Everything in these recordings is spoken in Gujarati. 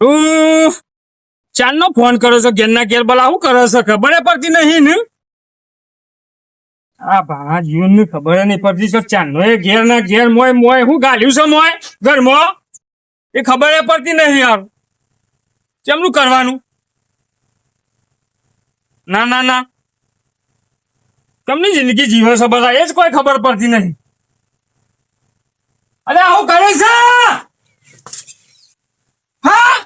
તું ચાંદનો ફોન કરો છો, ઘેરના ઘેર બોલા શું કરો છો, ખબર પડતી નહીં, ને? આ ભાણા જીવનની ખબર નહીં પડતી તો ચાંદનો એ ઘેર ના ઘેર મોય મોય હું ગાલ્યું છે મોય? ઘરમાં? એ ખબર પડતી નહીં, યાર. ચેમનું કરવાનું? ના ના ના. કેમની જિંદગી જીવે છો બધા? એ જ કોઈ ખબર પડતી નહીં. અરે, આવું કરે છે? હા?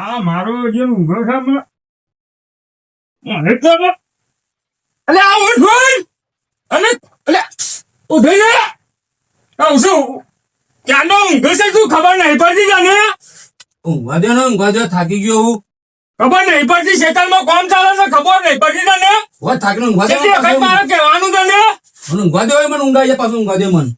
આ મારો જે ઊભો છે મને તો અલે આ ઉઠ ભાઈ. અલે અલે ઉઠી જા આવું શું? ક્યાંનો ઊંઘે છે તું ખબર નહીં પડતી તને? ઊંઘવા દો ને ઊંઘવા દો થાકી ગયો હું. ખબર નહીં પડતી શેતલમાં કોમ ચાલે છે ખબર નહીં પડતી તને? હોય થાકીને ઊંઘવા દો વખત મારે કહેવાનું તને? મને ઊંઘવા દો મને ઊંઘાઈ પાછું ઊંઘવા દો મને.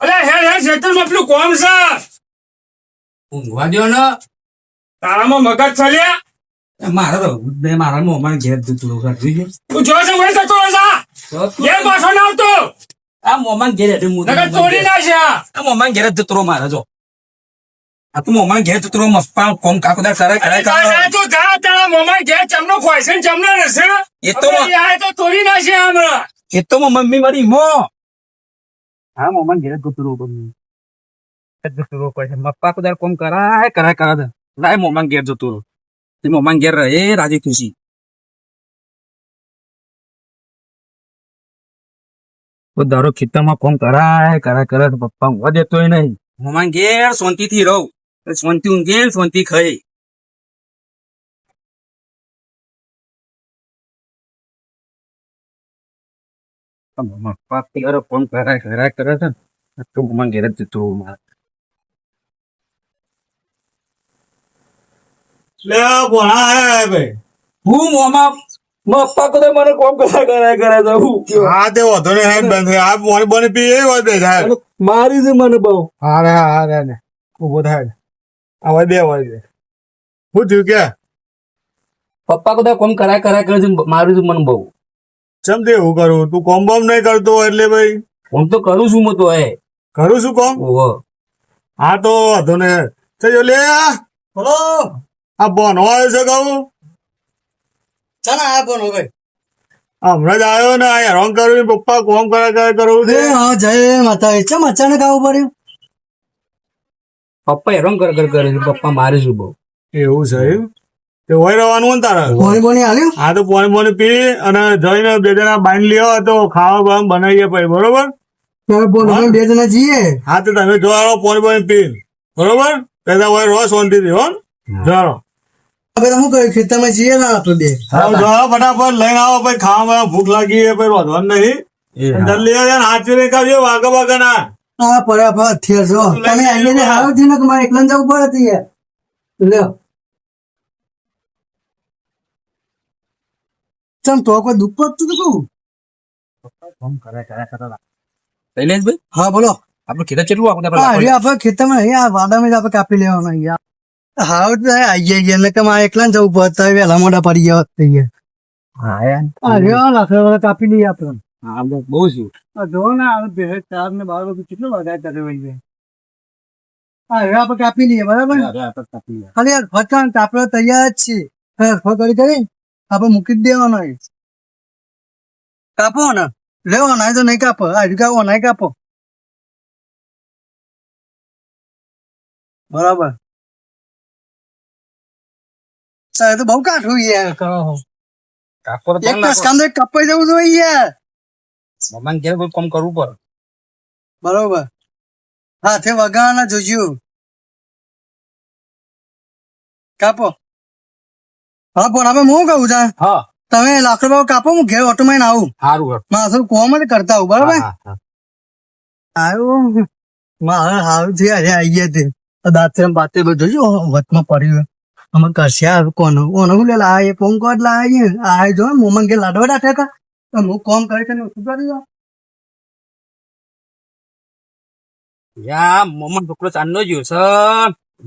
અરે હે હે શેતલમાં પેલું કોમ છે. ઊંઘવા દો ને તારામાં મગજ ચાલ્યા? મારા તો બે મારા મોમાં ઘેર જતું સાચું છે? તું જો છે વળી જતો રહે ઘેર પાછો ના આવતો? આ મોમાં ઘેર હતી હું નકર તોડી નાખ્યા આ મોમાં ઘેર જતો રહું મારે જો. આ તો મોમાં ઘેર જતો રહો મસ્પા કોમ કાકોદા સારા કરાય કા તો જા, તારા મોમાં ઘેર ચમનો ખોય છે ને ચમનો રહેશે. એ તો આ તો તોડી નાખશે હમણાં. એ તો મો મમ્મી મારી મો. હા મોમાં ઘેર જતો રહું તમને જતો રહો કોઈ મપ્પા કુદાર કોમ કરાય કરાય કરાય લાય મોમાં ઘેર જતો રહું તે મોમાં ઘેર રહે રાજી ખુશી દારો ખેતરમાં કોમ કરાય કરાય તો પપ્પા ઊંઘવા દેતોય નહીં મોમાં ઘેર શાંતિથી રહું શાંતિ ઊંઘે શાંતિ ખાઈ પપ્પા ત્યારે કોમ કરાય કરાય કરે છે તો મોમાં ઘેર જતો મારે લે ભણા હે ભાઈ. હું મોમાં મપ્પા કદે મને કોમ કરાય કરાય કરે તો હું હા તે વધો ને હેડ બંધ. આ મોડી બોની પી એ હોય બે મારી છે મને બહુ. હા રે હા રે ને ઊભો થાય આ હોય બે હોય બે શું થયું કે? પપ્પા કદા કોમ કરાય કરાય કરે છે મારું છે મને બહુ. ચમ તે એવું કરું? તું કોમ બોમ નહીં કરતો એટલે ભાઈ? હું તો કરું છું હું તો હે. કરું છું કોમ? હા તો વાંધો ને ચલો લે બોલો. આ બોન હોય છે કહું ચાલ આ પણ હવે હમણાં જ આવ્યો ને આ હેરાન કરું પપ્પા કોમ કરા કરા કરવું છે? હા જય માતા ચમ અચાનક આવું પડ્યું? પપ્પા હેરાન કર કર કરે છે પપ્પા મારે શું બહુ? એવું છે એમ? તે હોય રહેવાનું ને તારે? મોની બોની હાલ્યું? હા તો પોણી પોણી પી અને જઈને બે જણા બાંધી લ્યો તો ખાવા બાવા બનાવીએ પછી બરોબર? બે જણા જઈએ. હા તો તમે જોવા આવો પોણી પોણી પી. બરોબર? પેલા હોય રહો શાંતિથી હો. જાઓ હવે તો શું કર્યું ખેતરમાં જઈએ ને આપણે બે આવો જાઓ ફટાફટ લઈને આવો પછી ખાવા ભૂખ લાગી છે પછી વાંધવાનું નહીં જલ્દી આવે ને હાથ ચીરી કાઢજો વાગા વાગા ના હા પડ્યા પર થયા છો તમે આવીને હારો થયું ને કે મારે એકલા જવું પડે તો યાર લ્યો ચમ તો કોઈ દુઃખ પડતું તો કહું કોમ કરાય કરાય કરાય લઈ લેજ ભાઈ હા બોલો આપણે ખેતર કેટલું આપણે હા હવે આપણે ખેતરમાં નહીં આ વાડામાં જ આપણે કાપી લેવાના યાર હા તો આઈએ ગયા કે મારે એકલા જવું પડતા વહેલા મોડા પડી ગયા તો યાર હા યાર હા વાળા કાપી લઈએ આપણે. હા બહુ જો ને આ બે ચાર ને બાર વાગે કેટલો વધારે કરે છે હા હવે આપણે કાપી લઈએ બરાબર ખાલી યાર ફટાણ આપણે તૈયાર જ છીએ. ફો કરી કરી. આપણે મૂકી જ દેવાનો કાપો ને. લેવાનો તો નહીં કાપો. આ કાપો નહીં કાપો. બરાબર. સાહેબ તો બહુ કાઠું યાર. કરો. તો એક તો કપાઈ જવું જોઈએ યાર. મમ્મા ઘેર કોઈ કોમ કરવું પડે. બરોબર. હાથે વગાડવાના જોજો કાપો. હા પણ હવે હું કહું છું હા. તમે લાકડો બાકડો કાપો હું ઘેર ઓટો માં આવું. સારું માથું કોમ જ કરતા આવું બરાબર. આવ્યું મારે હારું છે અરે આવી ગયા તે. દાંત બાતે બધું જોયું વચમાં પડ્યું. અમે કરશે કોનો? કોનો? હું લે, આ એ જો મોમન કે લાડવા રાખે તો હું કોમ કરી યા, મોમન છોકરો ચાંદનો જ્યો છે.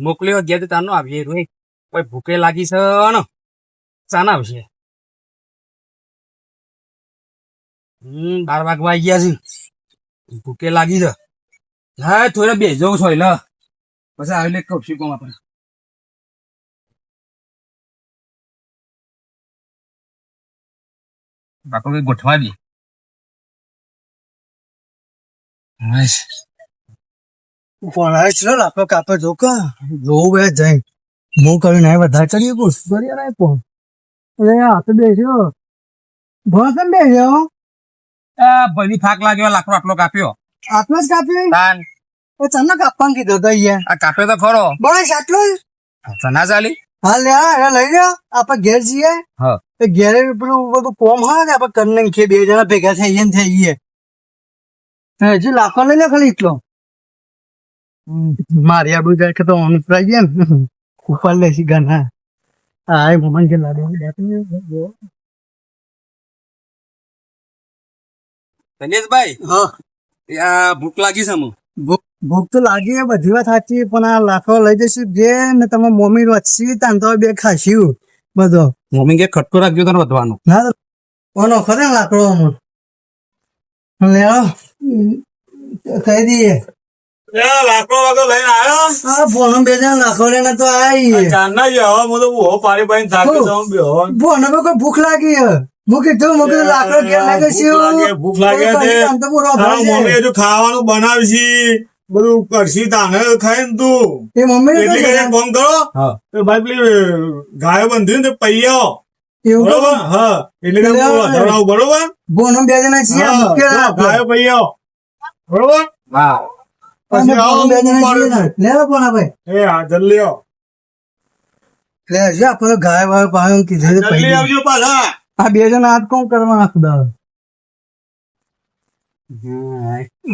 મોકલ્યો ગયા તો તાનો આવીએ રોય. કોઈ ભૂકે લાગી છે ચાના આવશે. બાર વાગવા આવી ગયા છે. ભૂકે લાગી છે. હા થોડા બે જવું છો એટલે પછી આવી લે કપસી કોમ આપણે. બાપુ કઈ ગોઠવા દે હાશ. છે લાકડો કાપે જો કે. જોવું બે જઈ. હું કરી નહીં વધારે ચડીએ કુછ કરીએ નહીં કોણ અરે આ તો બેસ્યો. ભણ બેસ્યો? આ ભાઈની થાક લાગ્યો લાકડો આટલો કાપ્યો. આટલો જ કાપ્યો તાન. એ તમને કાપવાનું કીધું તો અહીંયા. આ કાપ્યો તો ખરો. બસ આટલો જ. ચાલી? હા લે લઈ લ્યો. આપણે ઘેર જઈએ. હા. ઘેરે પેલું બધું કોમ હોય ને આપણે કરી નાખીએ બે જણા ભેગા થઈ જઈને થઈ થઈએ હજી લાખો લઈ લે ખાલી એટલો. મારી આબુ જાય કે તો અનુસરાઈ ગયા ને. ઉપર લેસી ગાના હા એ મમ્મી કે લાડુ ધનેશભાઈ? હા. ભૂખ લાગી છે ભૂખ ભૂખ તો લાગી બધી વાત સાચી પણ આ લાખો લઈ જશું જે ને તમે મમ્મી વચ્ચી તાન તો બે ખાશું બધો. મમ્મી કે ખટકો રાખજો તને વધવાનો. ના ઓનો ખરે લાકડો અમુક. લે આવો. કહી દઈએ. લાકડો વાગો લઈને આવ્યો? આ ફોનો બે જણ લાખો લઈને તો આવી ચાંદના જે હું તો ઊભો પાડી પાડીને થાકી જાઉં બેહો. ફોનો કોઈ ભૂખ લાગી હે. હું કીધું હું કીધું લાકડો ઘેર લાગે છે ભૂખ લાગે છે. તો મમ્મી હજુ ખાવાનું બનાવશી. બધું કરશી તાને ખાય ને તું. એ મમ્મી એટલી કઈ ફોન કરો. તો ભાઈ પેલી ગાયો બંધી ને પૈયા બરોબર? હા. એટલે બરોબર? બોનો બે જણા છીએ ગાયો પૈયો બરોબર? હા. પછી આવો બે જણા. લે ભાઈ એ હા જલ્દી આવો. લે જો આપણે ગાય વાય પાયું કીધું જલ્દી આવજો પાછા. આ બે જણા હાથ કોણ કરવાના ખુદા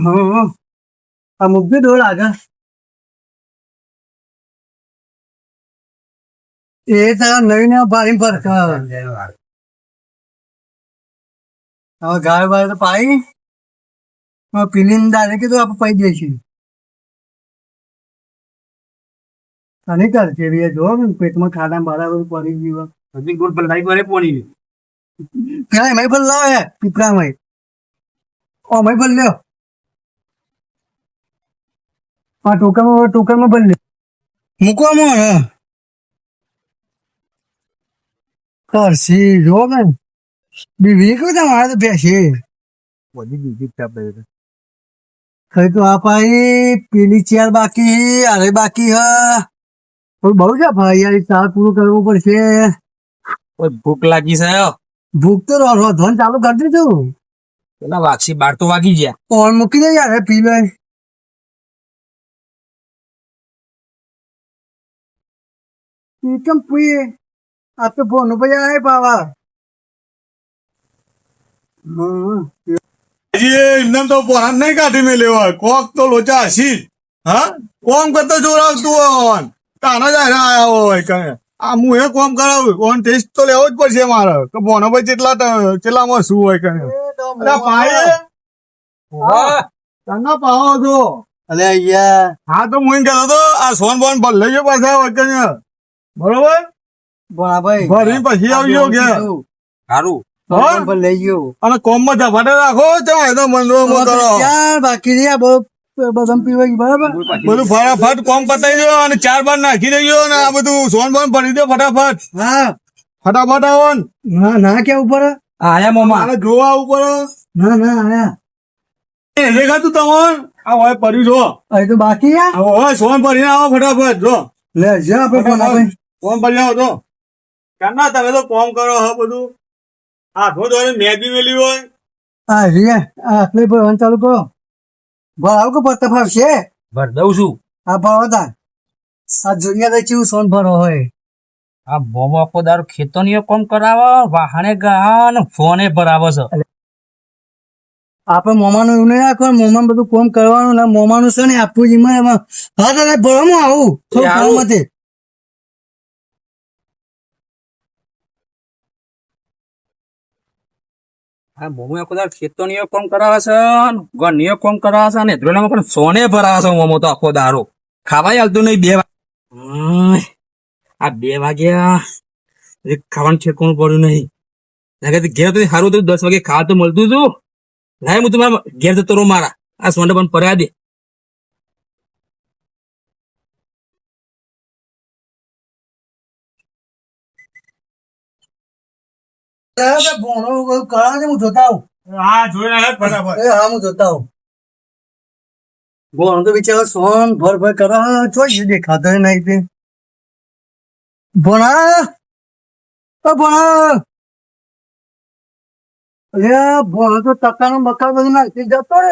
હા આ મૂકજો ડોળ આગળ એ તારા નવી નવા પાણી પર હવે ગાય બાય તો પાઈ હવે પીલી દાદા કીધું આપણે પાઈ દઈશું અને કર છે જો પેટમાં ખાડા બારા બધું પડી ગયું હજી ગોળ પર લાઈ કરે પોણી પેલા એમાં પણ લાવે પીપળામાં ઓ મેં પણ લ્યો આ ટોકરમાં ટોકરમાં ભરી લે મૂકવામાં ને કરશી જો ને બીવી કયું મારે તો બેસી. બધી બીજી ચાપે ખરી તો. આ પાઈ પેલી ચેર બાકી અરે બાકી હ બહુ છે ભાઈ યાર ચાર પૂરું કરવું પડશે. ઓય ભૂખ લાગી છે ભૂખ તો રોધવાનું ચાલુ કરી દીધું. પેલા વાક્ષી બાર તો વાગી ગયા. કોણ મૂકી દે યાર પી લે ઈ કેમ પીએ આ તો ફોન ઉપર આવે પાવા હમ. હજી એમને તો પોરાન નહીં કાઢી મેં લેવા કોક તો લોચા હસી હા કોમ કરતો જોરાવતું હોય તાના જ આયા હોય કઈ આ હું એ કોમ કરાવું કોણ ટેસ્ટ તો લેવો જ પડશે મારે તો બોનો ભાઈ કેટલા કેટલામાં શું હોય કઈ પાયે તને પાવો છો અલે યાર હા તો હું કહેતો હતો આ સોન બોન ભલે લઈ ગયો પાછા હોય કઈ બરોબર? બરાબર ભરી પછી આવજો કે સારું. લઈ ગયો. અને કોમમાં ઝપાટે રાખો ચાલો તો મંદિરમાં કરો બાકી રહ્યા બહુ બધા પીવા બરાબર? બધું ફટાફટ કોમ પતાવી દો અને ચાર બાર નાખી દેજો અને આ બધું સોન બોન ભરી દો ફટાફટ. હા. ફટાફટ આવો ના. ના કે ઉપર? આયા મોમાં. જોવા ઉપર. ના ના આયા. એ દેખાતું તમને આ હોય પડ્યું જો. અહીં તો બાકી આ હોય સોન ભરીને આવો ફટાફટ જો. લે જા આપણે ફોન ભર્યો કોમ ભરી આવો તો કાના તમે તો કોમ કરો હા બધું? હાથમાં તો મેદી મેલી હોય? હા રિયા આ આટલે ભરવાનું ચાલુ કરો. ભરાવ કે પત્તા છે ભર દઉં છું. હા ભાવ હતા આ જોઈએ તો ચેવું સોન ભરો હોય. આ મોમો આખો દારૂ ખેતોનીઓ કોમ કરાવે વાહને ગા ને ફોને ભરાવો છે. આપણે મોમાનું એવું નહીં રાખવાનું મોમાં બધું કોમ કરવાનું ને મોમાનું છે ને આપવું જીમાં એમાં હા તો ભરવામાં આવું. થોડું આવું. આ મોમો આખો ખેતો ખેતોનીઓ કોમ કરાવે છે? ગણીઓ કોમ કરાવે છે? અને ધ્રોના પણ સોને ભરાવે છે મોમો તો આખો દારો. ખાવાય હાલતું નહીં, બે આ બે વાગ્યા. ખાવાનું ઠેકવાનું પડ્યું નહીં. લાગે ઘેર તો સારું હતું, દસ વાગે ખાવા તો મળતું હતું. લાય હું તમારા ઘેર જતો રહું મારા. આ સોને પણ પર્યા દે. ભોણો કરા છે હું જોતા આવું. હા જોઈ રહ્યા ફટાફટ. એ હા હું જોતા આવું. ભોણો તો બિચારો સોન ભર ભર કરા. ચોઈ દેખાતો નહીં તે. ભોણા ભોણા. અરે ભોણો તો ટકાનો મકા બધું નાખી જતો રે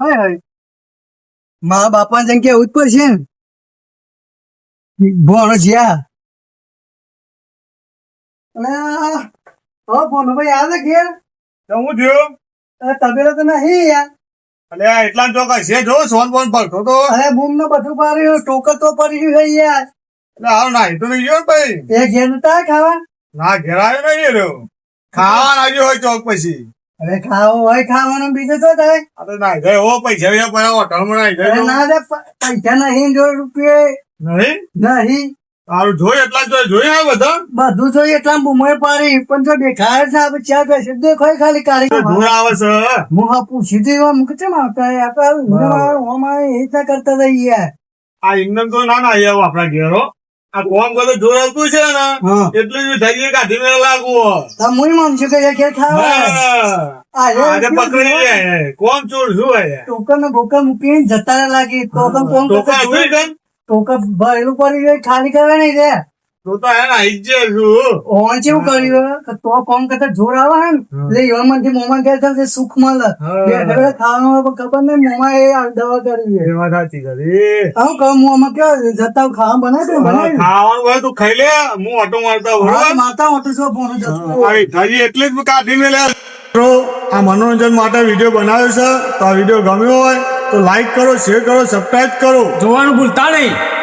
હાય હાય. મારા બાપા જેમ કે એવું જ પડશે ભોણો જ્યાં અને હા ફોન ભાઈ આવે ઘેર તો હું થયું તબેલા તો નહીં યાર. અલે આ એટલા કઈ છે જો સોન બોન પડતો તો. અરે બૂમ ને બધું પાડ્યું ટોકર તો પડી ગયું યાર. એટલે હાલ નાહી તો નહીં ગયો ને ભાઈ? એ ઘેર નતા ખાવા? ના ઘેર આવ્યો નહીં રહ્યો. ખાવા આવ્યો હોય ચોક પછી. અરે ખાવો હોય ખાવાનું બીજું શું થાય. અરે ના નાહી હો પૈસા નાહી અરે જાય ના રે પૈસા નહીં જો રૂપિયે. નહીં? નહીં. તારું જોઈ એટલા જોઈ જોઈ આ બધા? બધું તો એટલા બૂમોય પાડી પણ તો દેખાય છે આપણે ચાર પૈસે દેખાય ખાલી કાઢી ધૂળ આવે છે. હું હા પૂછી દઈ હું કેમ આવતા આપણે અમારે એ રીતના કરતા હતા યાર આ તો ના ના આપણા ઘેરો. આ કોમ બધું જોર આવતું છે ને એટલું જ થઈ ગયું કાઢી મેળ લાગુ તો હું માનું છું કે ઘેર ખાવા આજે પકડી કોમ ચોર શું હોય? ને બોકર મૂકીને જતા લાગી ટોકર કોમ તો ટોકર ભરેલું પડી ગયું ખાલી કરવા નહીં તો તો જ છું. ઓન કેવું કર્યું તો કોમ કરતા જોર આવે ને? એટલે એવા માંથી મોમાં ગયા છે સુખ મળે. હા. બે ઘરે ખાવાનું ખબર નહીં મોમાં એ દવા કરી એ વાત સાચી કરી. કહું જતા ખાવા બનાવી બનાવી ખાવાનું હોય તું ખાઈ લે. હું ઓટો મારતા હા, બરોબર? માતા હોતું છો ફોન જતો એટલે જ કાઢી મેલ્યા મિત્રો આ મનોરંજન માટે વીડિયો બનાવ્યો છે તો આ વીડિયો ગમ્યો હોય લાઈક કરો શેર કરો સબસ્ક્રાઈબ કરો. જોવાનું ભૂલતા નહીં.